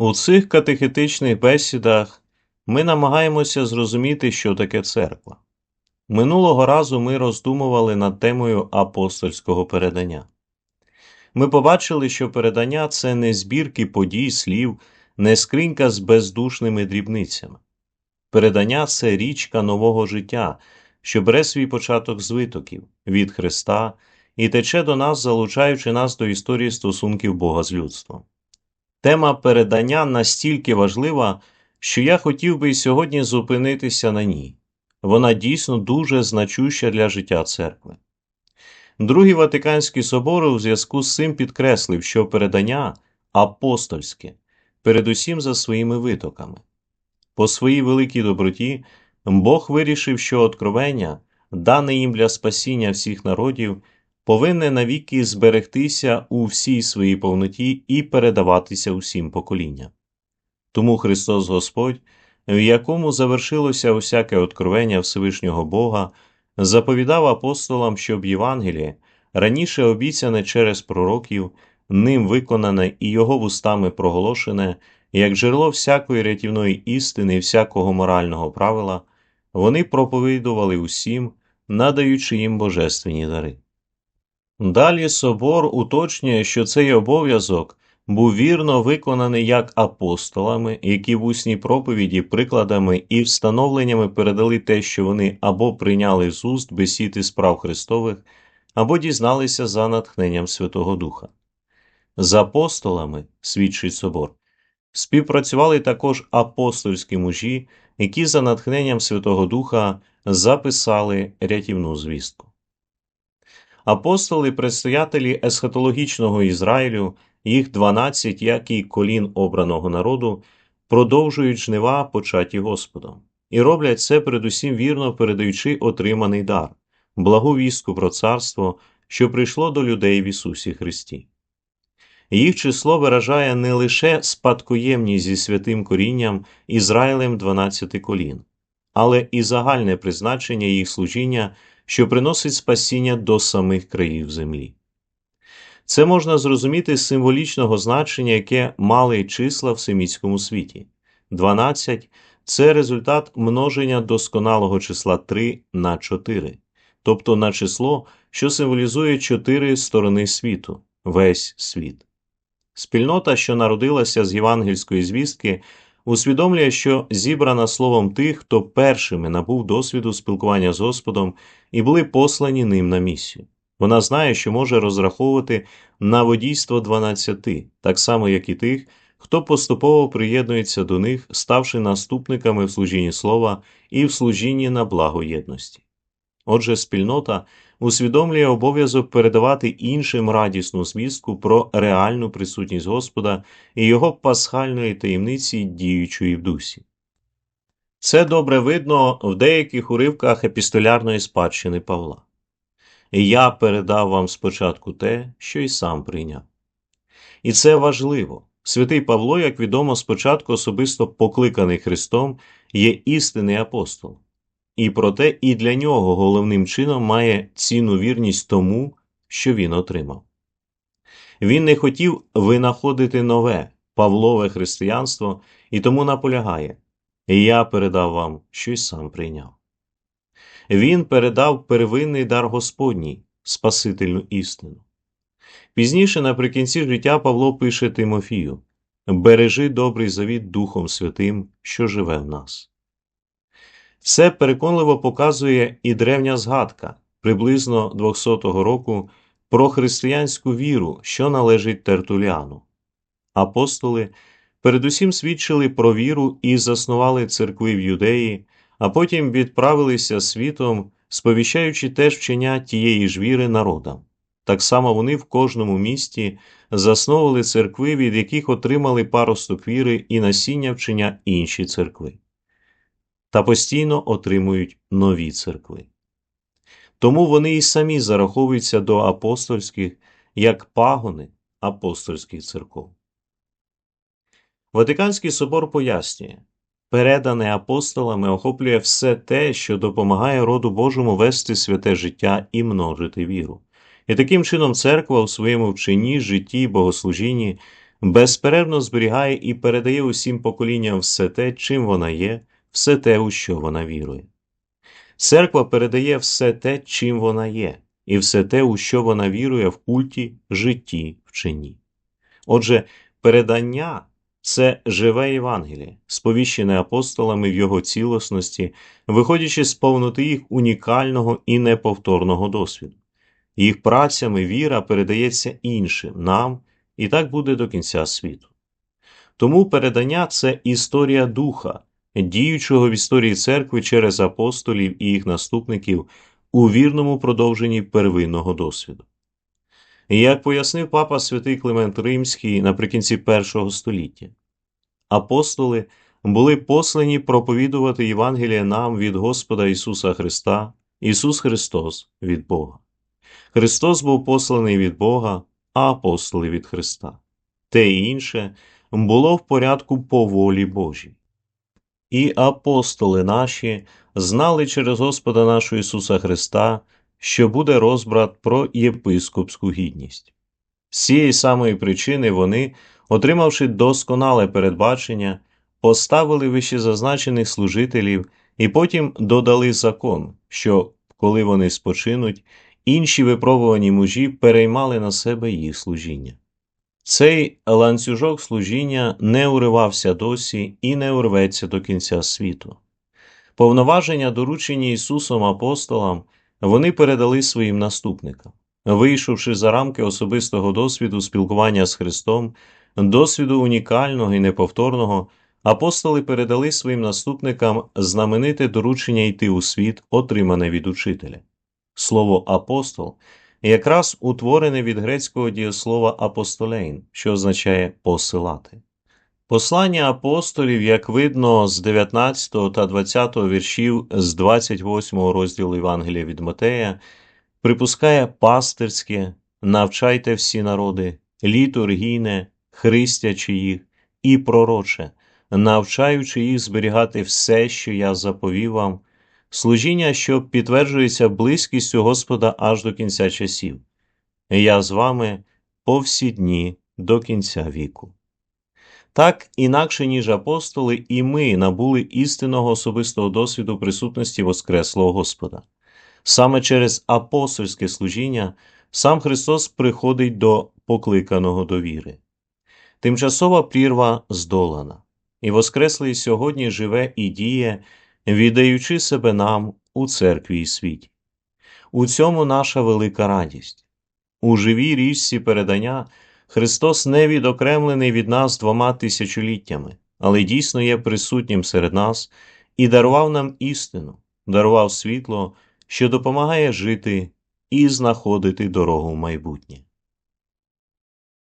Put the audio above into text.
У цих катехетичних бесідах ми намагаємося зрозуміти, що таке церква. Минулого разу ми роздумували над темою апостольського передання. Ми побачили, що передання це не збірки подій, слів, не скринька з бездушними дрібницями. Передання це річка нового життя, що бере свій початок з витоків від Христа і тече до нас, залучаючи нас до історії стосунків Бога з людством. Тема передання настільки важлива, що я хотів би сьогодні зупинитися на ній. Вона дійсно дуже значуща для життя церкви. Другий Ватиканський собор у зв'язку з цим підкреслив, що передання апостольське, передусім за своїми витоками. По своїй великій доброті Бог вирішив, що откровення, дане їм для спасіння всіх народів, повинне навіки зберегтися у всій своїй повноті і передаватися усім поколінням. Тому Христос Господь, в якому завершилося усяке откровення Всевишнього Бога, заповідав апостолам, щоб Євангеліє, раніше обіцяне через пророків, ним виконане і його вустами проголошене, як джерело всякої рятівної істини всякого морального правила, вони проповідували усім, надаючи їм божественні дари. Далі собор уточнює, що цей обов'язок був вірно виконаний як апостолами, які в усній проповіді прикладами і встановленнями передали те, що вони або прийняли з уст бесіди справ Христових, або дізналися за натхненням Святого Духа. З апостолами, свідчить собор, співпрацювали також апостольські мужі, які за натхненням Святого Духа записали рятівну звістку. Апостоли, предстоятелі есхатологічного Ізраїлю, їх 12, як і колін обраного народу, продовжують жнива, початі Господом, і роблять це передусім вірно передаючи отриманий дар, благу вістку про царство, що прийшло до людей в Ісусі Христі. Їх число виражає не лише спадкоємність зі святим корінням Ізраїлем 12 колін, але і загальне призначення їх служіння, що приносить спасіння до самих країв землі. Це можна зрозуміти з символічного значення, яке мали числа в семітському світі. 12 – це результат множення досконалого числа 3 на 4, тобто на число, що символізує чотири сторони світу, весь світ. Спільнота, що народилася з євангельської звістки, усвідомлює, що зібрана словом тих, хто першими набув досвіду спілкування з Господом і були послані ним на місію. Вона знає, що може розраховувати на водійство 12, так само, як і тих, хто поступово приєднується до них, ставши наступниками в служінні слова і в служінні на благо єдності. Отже, спільнота усвідомлює обов'язок передавати іншим радісну звістку про реальну присутність Господа і його пасхальної таємниці, діючої в дусі. Це добре видно в деяких уривках епістолярної спадщини Павла. Я передав вам спочатку те, що й сам прийняв. І це важливо. Святий Павло, як відомо, спочатку особисто покликаний Христом, є істинний апостол, і проте і для нього головним чином має ціну вірність тому, що він отримав. Він не хотів винаходити нове Павлове християнство і тому наполягає Я передав вам, що й сам прийняв. Він передав первинний дар Господній, Спасительну істину. Пізніше, наприкінці життя, Павло пише Тимофію Бережи добрий завіт Духом Святим, що живе в нас. Це переконливо показує і древня згадка приблизно 200-го року про християнську віру, що належить Тертуліану. Апостоли передусім свідчили про віру і заснували церкви в юдеї, а потім відправилися світом, сповіщаючи теж вчення тієї ж віри народам. Так само вони в кожному місті засновували церкви, від яких отримали паросток віри і насіння вчення інші церкви, та постійно отримують нові церкви. Тому вони і самі зараховуються до апостольських як пагони апостольських церков. Ватиканський собор пояснює, передане апостолами охоплює все те, що допомагає роду Божому вести святе життя і множити віру. І таким чином церква у своєму вченні, житті, богослужінні безперервно зберігає і передає усім поколінням все те, чим вона є, все те, у що вона вірує. Церква передає все те, чим вона є, і все те, у що вона вірує в культі, житті, вченні. Отже, передання це живе Євангеліє, сповіщене апостолами в його цілісності, виходячи з повноти їх унікального і неповторного досвіду. Їх працями віра передається іншим, нам, і так буде до кінця світу. Тому передання це історія духа, діючого в історії церкви через апостолів і їх наступників у вірному продовженні первинного досвіду. Як пояснив папа святий Климент Римський наприкінці першого століття, апостоли були послані проповідувати Євангеліє нам від Господа Ісуса Христа, Ісус Христос від Бога. Христос був посланий від Бога, а апостоли від Христа. Те і інше було в порядку по волі Божій. І апостоли наші знали через Господа нашого Ісуса Христа, що буде розбрат про єпископську гідність. З цієї самої причини вони, отримавши досконале передбачення, поставили вищезазначених служителів і потім додали закон, що, коли вони спочинуть, інші випробувані мужі переймали на себе їх служіння. Цей ланцюжок служіння не уривався досі і не урветься до кінця світу. Повноваження, доручені Ісусом апостолам, вони передали своїм наступникам, вийшовши за рамки особистого досвіду спілкування з Христом, досвіду унікального і неповторного, апостоли передали своїм наступникам знамените доручення йти у світ, отримане від учителя. Слово апостол якраз утворене від грецького дієслова апостолейн, що означає посилати. Послання апостолів, як видно, з 19 та 20 віршів з 28 розділу Євангелія від Матея, припускає пастирське, навчайте всі народи, літургійне, христячи їх і пророче, навчаючи їх зберігати все, що я заповів вам, служіння, що підтверджується близькістю Господа аж до кінця часів. Я з вами по всі дні до кінця віку. Так, інакше, ніж апостоли, і ми набули істинного особистого досвіду присутності Воскреслого Господа. Саме через апостольське служіння сам Христос приходить до покликаного довіри. Тимчасова прірва здолана, і Воскреслий сьогодні живе і діє, віддаючи себе нам у церкві і світі. У цьому наша велика радість. У живій річці передання Христос не відокремлений від нас двома тисячоліттями, але дійсно є присутнім серед нас і дарував нам істину, дарував світло, що допомагає жити і знаходити дорогу в майбутнє.